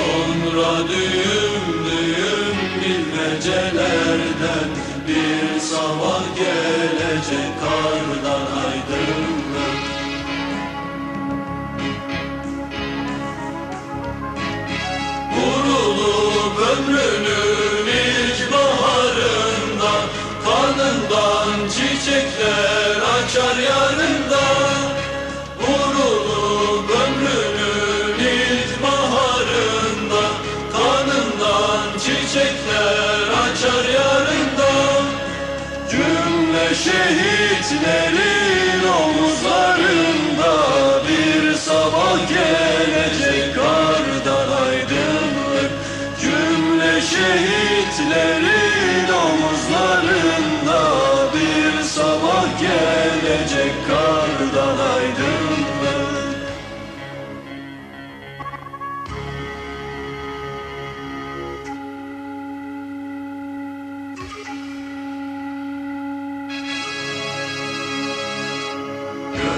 Sonra düğüm düğüm bilmecelerden Bir sabah gelecek kardan aydınlık. Vurulup ömrünün ilk baharında Kanından çiçekler açar yarında. Vurulup ömrünün ilk baharında şehitlerin omuzlarında Bir sabah gelecek kardan aydınlık. Cümle şehitlerin omuzlarında Bir sabah gelecek kardan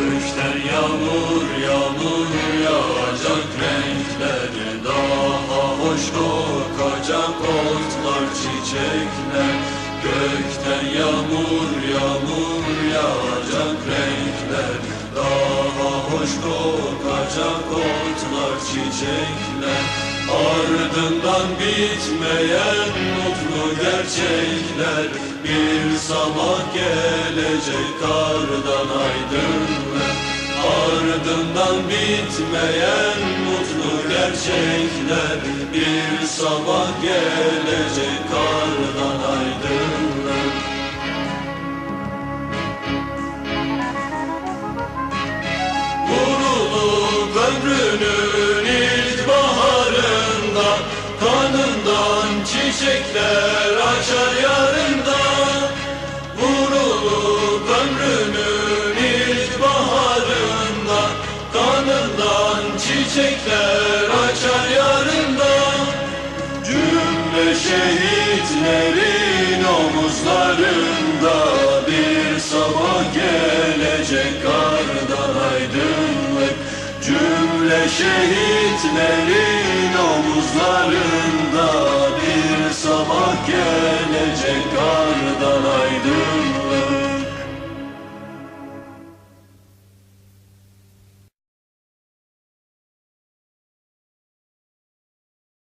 Gökten yağmur yağmur yağacak renkleri Daha hoş kokacak otlar çiçekler. Gökten yağmur yağmur yağacak renkler. Daha hoş kokacak otlar çiçekler Ardından bitmeyen mutlu gerçekler Bir sabah gelecek kardan aydınlık Ardından bitmeyen mutlu gerçekler Bir sabah gelecek kardan baharında Kanından çiçekler açar yarında. Vurulup ömrünün ilk baharında Kanından çiçekler açar yarında. Cümle şehitlerin omuzlarında Bir sabah gelecek kardan aydınlık. Cümle şehitlerin omuzlarında